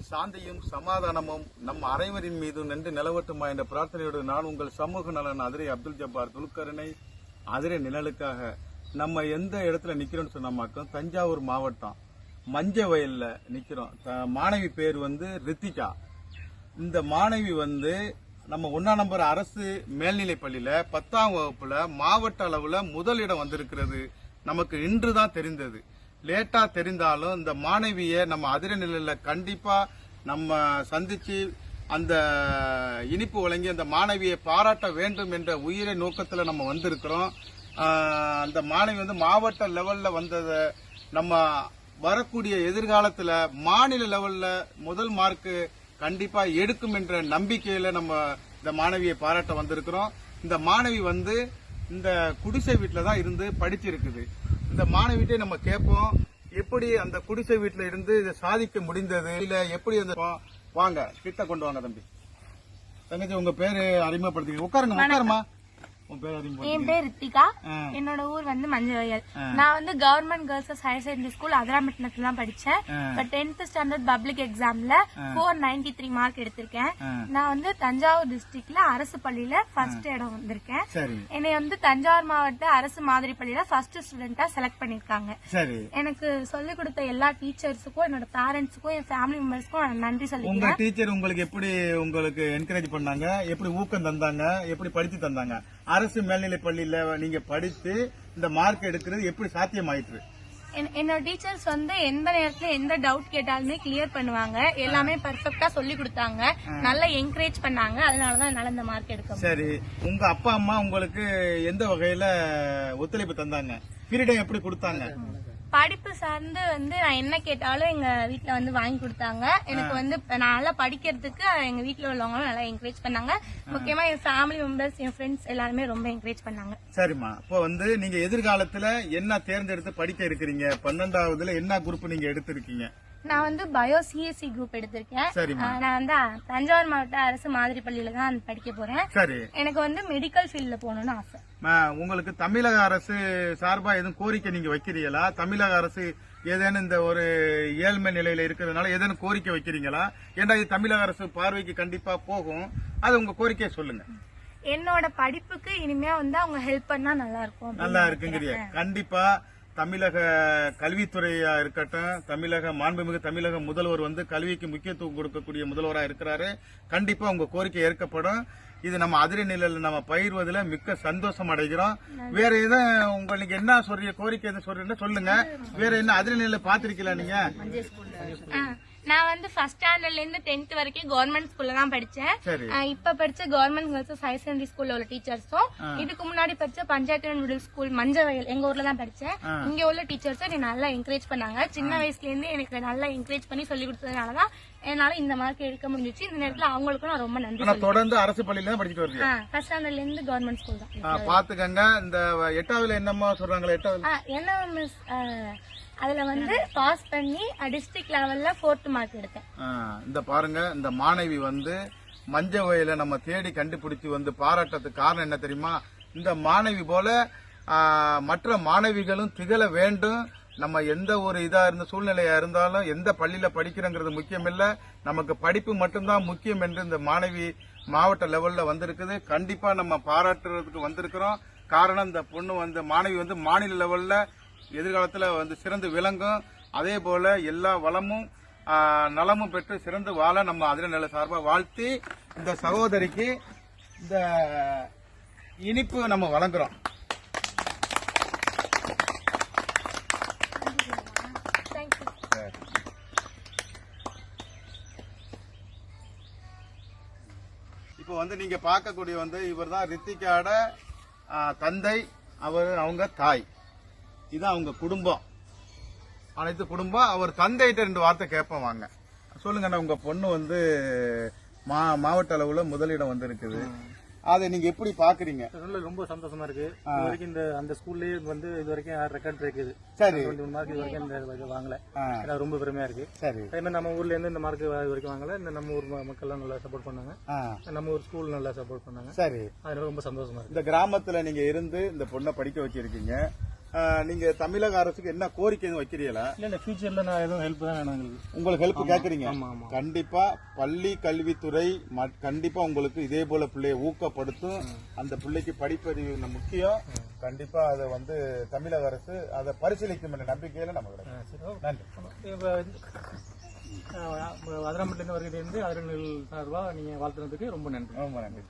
உலகில் சாந்தியும் சமாதானமும் நம் அனைவரின் மீது நின்று நிலவட்டுமா என்ற பிரார்த்தனையோடு நான் உங்கள் சமூக நலன் அதிரை அப்துல் ஜப்பார் துலுக்கரனை அதிரை நிழலுக்காக நம்ம எந்த இடத்துல நிக்கிறோம்னு சொன்னோமாக்கும் தஞ்சாவூர் மாவட்டம் மஞ்ச வயல்ல நிக்கிறோம். த- மாணவி பேர் வந்து ரித்திகா. இந்த மாணவி வந்து நம்ம ஒன்னா நம்பர் அரசு மேல்நிலை பள்ளியில பத்தாம் வகுப்புல மாவட்ட அளவுல முதலிடம் வந்திருக்கிறது. நமக்கு இன்று தான் தெரிந்தது. லேட்டா தெரிந்தாலும் இந்த மாணவியை நம்ம அதிர நிலையில கண்டிப்பா நம்ம சந்திச்சு அந்த இனிப்பு வழங்கி அந்த மாணவியை பாராட்ட வேண்டும் என்ற உயிரை நோக்கத்துல நம்ம வந்திருக்கிறோம். அந்த மாணவி வந்து மாவட்ட லெவல்ல வந்ததை நம்ம வரக்கூடிய எதிர்காலத்துல மாநில லெவல்ல முதல் மார்க்கு கண்டிப்பா எடுக்கும் என்ற நம்பிக்கையில நம்ம இந்த மாணவியை பாராட்ட வந்திருக்கிறோம். இந்த மாணவி வந்து இந்த குடிசை வீட்டில தான் இருந்து படிச்சிருக்குது. இந்த மாணவிட்டே நம்ம கேட்போம். எப்படி அந்த குடிசை வீட்டில் இருந்து இதை சாதிக்க முடிந்தது? இல்ல எப்படி அந்த வாங்க கிட்ட கொண்டு வாங்க தம்பி. தங்கச்சி உங்க பேரு அறிமுகப்படுத்திக்க உட்காருங்க உட்காருமா என் பேர் ரித்திகா. என்னோட ஊர் வந்து மஞ்சவயல். நான் வந்து government girls higher secondary school அதிராமட்டணத்துல தான் படிச்சேன். இப்ப டென்த் ஸ்டாண்டர்ட் பப்ளிக் எக்ஸாம்ல ஃபோர் நைன்டி த்ரீ மார்க் எடுத்திருக்கேன். நான் வந்து தஞ்சாவூர் டிஸ்ட்ரிக்ட்ல அரசு பள்ளியில ஃபர்ஸ்ட் இடம் வந்திருக்கேன். என்னை வந்து தஞ்சாவூர் மாவட்ட அரசு மாதிரி பள்ளியில ஃபர்ஸ்ட் ஸ்டூடெண்டா செலக்ட் பண்ணிருக்காங்க எனக்கு சொல்லிக் கொடுத்த எல்லா டீச்சர்ஸுக்கும் என்னோட பேரண்ட்ஸுக்கும் என் ஃபேமிலி மெம்பர்ஸ்க்கும் நான் நன்றி சொல்லிக்கிறேன். டீச்சர் உங்களுக்கு எப்படி உங்களுக்கு என்கரேஜ் பண்ணாங்க? எப்படி ஊக்கம் தந்தாங்க? எப்படி படிச்சு தந்தாங்க? அரசு மேல்நிலை பள்ளியில நீங்க படித்து இந்த மார்க் எடுக்கிறது எப்படி சாத்தியமாயிற்று? என்- என்னோட டீச்சர்ஸ் வந்து எந்த நேரத்துல எந்த டவுட் கேட்டாலுமே கிளியர் பண்ணுவாங்க. எல்லாமே பெர்ஃபெக்ட்டா சொல்லி கொடுத்தாங்க. நல்லா என்கரேஜ் பண்ணாங்க. அதனாலதான் என்னால இந்த மார்க் எடுக்க. சரி. உங்க அப்பா அம்மா உங்களுக்கு எந்த வகையில ஒத்துழைப்பு தந்தாங்க? பீரியடம் எப்படி கொடுத்தாங்க? படிப்பு சார்ந்து வந்து நான் என்ன கேட்டாலும் எங்க வீட்ல வந்து வாங்கி கொடுத்தாங்க. எனக்கு வந்து நான் நல்லா படிக்கிறதுக்கு எங்க வீட்ல உள்ளவங்களும் நல்லா என்கரேஜ் பண்ணாங்க. முக்கியமா என் ஃபேமிலி மெம்பர்ஸ் என் ஃப்ரெண்ட்ஸ் எல்லாருமே ரொம்ப என்கரேஜ் பண்ணாங்க. சரிம்மா. இப்போ வந்து நீங்க எதிர்காலத்துல என்ன தேர்ந்தெடுத்து படிக்க இருக்கிறீங்க? பன்னெண்டாவதுல என்ன குரூப் நீங்க எடுத்திருக்கீங்க? நான் வந்து பயோ சிஎஸ்சி குரூப் எடுத்திருக்கேன். நான் வந்து தஞ்சாவூர் மாவட்ட அரசு மாதிரி பள்ளியில தான் படிக்க போறேன். சரி. எனக்கு வந்து மெடிக்கல் ஃபீல்ட்ல போகணும்னு ஆசை. உங்களுக்கு தமிழக அரசு சார்பா எதுவும் கோரிக்கை நீங்க வைக்கிறீங்களா? தமிழக அரசு ஏதேனும் இந்த ஒரு ஏழ்மை நிலையில இருக்கிறதுனால ஏதேனும் கோரிக்கை வைக்கிறீங்களா? ஏன்னா இது தமிழக அரசு பார்வைக்கு கண்டிப்பா போகும்? அது உங்க கோரிக்கையை சொல்லுங்க. என்னோட படிப்புக்கு இனிமே வந்து அவங்க ஹெல்ப் பண்ணா நல்லா இருக்கும் நல்லா இருக்குங்கிறிய. கண்டிப்பா தமிழக கல்வித்துறையா இருக்கட்டும் தமிழக மாண்புமிகு தமிழக முதல்வர் வந்து கல்விக்கு முக்கியத்துவம் கொடுக்கக்கூடிய முதல்வரா இருக்கிறாரு. கண்டிப்பா உங்க கோரிக்கை ஏற்கப்படும். இது நம்ம அதிரை நிலையில நம்ம பயிர்வதில் மிக்க சந்தோஷம் அடைகிறோம். வேற எதுவும் உங்களுக்கு என்ன சொல்றீங்க கோரிக்கை எதுவும் சொல்றீங்கன்னா சொல்லுங்க. வேற என்ன அதிரை நிலையில பாத்திருக்கீங்களா நீங்க? ஆ, நான் வந்து ஃபர்ஸ்ட் ஸ்டாண்டர்ட்ல இருந்து டென்த் வரைக்கும் கவர்மெண்ட் ஸ்கூல்ல தான் படிச்சேன். இப்ப படிச்ச கவர்மெண்ட் கேர்ள்ஸ் ஹையர் செகண்டரி ஸ்கூல்ல உள்ள டீச்சர்ஸும் இதுக்கு முன்னாடி படிச்ச பஞ்சாயத்து மிடில் ஸ்கூல் மஞ்சவயல் எங்க ஊர்ல தான் படிச்சேன். இங்க உள்ள டீச்சர்ஸ் என்னை நல்லா என்கரேஜ் பண்ணாங்க. சின்ன வயசுல இருந்து எனக்கு நல்லா என்கரேஜ் பண்ணி சொல்லி கொடுத்ததுனாலதான் என்னால இந்த மார்க் எடுக்க முடிஞ்சிச்சு. இந்த நேரத்துல அவங்களுக்கும் நான் ரொம்ப நன்றி தொடர்ந்து அரசு பள்ளியில தான் படிச்சுட்டு வரீங்க ஃபர்ஸ்ட் ஸ்டாண்டர்ட்ல இருந்து கவர்மெண்ட் ஸ்கூல் தான். பாத்துக்கங்க. இந்த எட்டாவதுல என்னம்மா சொல்றாங்களே எட்டாவது என்ன மிஸ் அதுல வந்து பாஸ் பண்ணி டிஸ்ட்ரிக்ட் லெவல்ல ஃபோர்த் மார்க் எடுத்தேன். இந்த பாருங்க இந்த மாணவி வந்து மஞ்ச வயல நம்ம தேடி கண்டுபிடிச்சு வந்து பாராட்டத்துக்கு காரணம் என்ன தெரியுமா? இந்த மாணவி போல மற்ற மாணவிகளும் திகழ வேண்டும். நம்ம எந்த ஒரு இதா இருந்த சூழ்நிலையா இருந்தாலும் எந்த பள்ளியில படிக்கிறோங்கிறது முக்கியம் இல்ல நமக்கு படிப்பு மட்டும்தான் முக்கியம் என்று இந்த மாணவி மாவட்ட லெவல்ல வந்திருக்குது. கண்டிப்பா நம்ம பாராட்டுறதுக்கு வந்திருக்கிறோம். காரணம் இந்த பொண்ணு வந்து மாணவி வந்து மாநில லெவல்ல எதிர்காலத்துல வந்து சிறந்து விளங்கும். அதே போல எல்லா வளமும் நலமும் பெற்று சிறந்து வாழ நம்ம அதிர நில சார்பா வாழ்த்தி இந்த சகோதரிக்கு இந்த இனிப்பு நம்ம வழங்குறோம். இப்போ வந்து நீங்க பார்க்கக்கூடிய வந்து இவர் தான் ரித்திகாவோட ஆ, தந்தை அவர் அவங்க தாய். இதான் அவங்க குடும்பம். அனைத்து குடும்பம் அவர் தந்தைகிட்ட ரெண்டு வார்த்தை கேட்போம் வாங்க. சொல்லுங்கண்ணா உங்க பொண்ணு வந்து மா மாவட்ட அளவுல முதலிடம் வந்திருக்குது. அதை நீங்க எப்படி பாக்குறீங்க? ரொம்ப சந்தோஷமா இருக்கு. இது வரைக்கும் இந்த அந்த ஸ்கூல்லயே வந்து இது வரைக்கும் ரெக்கார்ட் பிரேக் இது சரி. டுவெண்ட்டி ஒன் மார்க் இது வரைக்கும் இந்த இது வாங்கல. ரொம்ப பெருமையா இருக்கு. சரி. அதே மாதிரி நம்ம ஊர்ல இருந்து இந்த மார்க் இது வரைக்கும் வாங்கல. இந்த நம்ம ஊர் ம- மக்கள்லாம் நல்லா சப்போர்ட் பண்ணாங்க. நம்ம ஊர் ஸ்கூல் நல்லா சப்போர்ட் பண்ணாங்க. சரி. அதனால ரொம்ப சந்தோஷமா இருக்கு. இந்த கிராமத்துல நீங்க இருந்து இந்த பொண்ணை படிக்க வச்சிருக்கீங்க. நீங்க தமிழக அரசுக்கு என்ன கோரிக்கை வைக்கிறீங்களா இல்ல இல்ல ஃபியூச்சர்ல நான் எதுவும் ஹெல்ப் தான் உங்களுக்கு ஹெல்ப் கேக்குறீங்க கண்டிப்பா பள்ளி கல்வித்துறை கண்டிப்பா உங்களுக்கு இதே போல பிள்ளையை ஊக்கப்படுத்தும் அந்த பிள்ளைக்கு படிப்பறிவு முக்கியம் கண்டிப்பா அதை வந்து தமிழக அரசு அதை பரிசீலிக்கும் என்ற நம்பிக்கையில நம்ம. நன்றி இப்ப அதிராம்பட்டிலேருந்து வருகிறது அதிரநில் சார்பா நீங்க வாழ்த்துறதுக்கு ரொம்ப நன்றி ரொம்ப நன்றி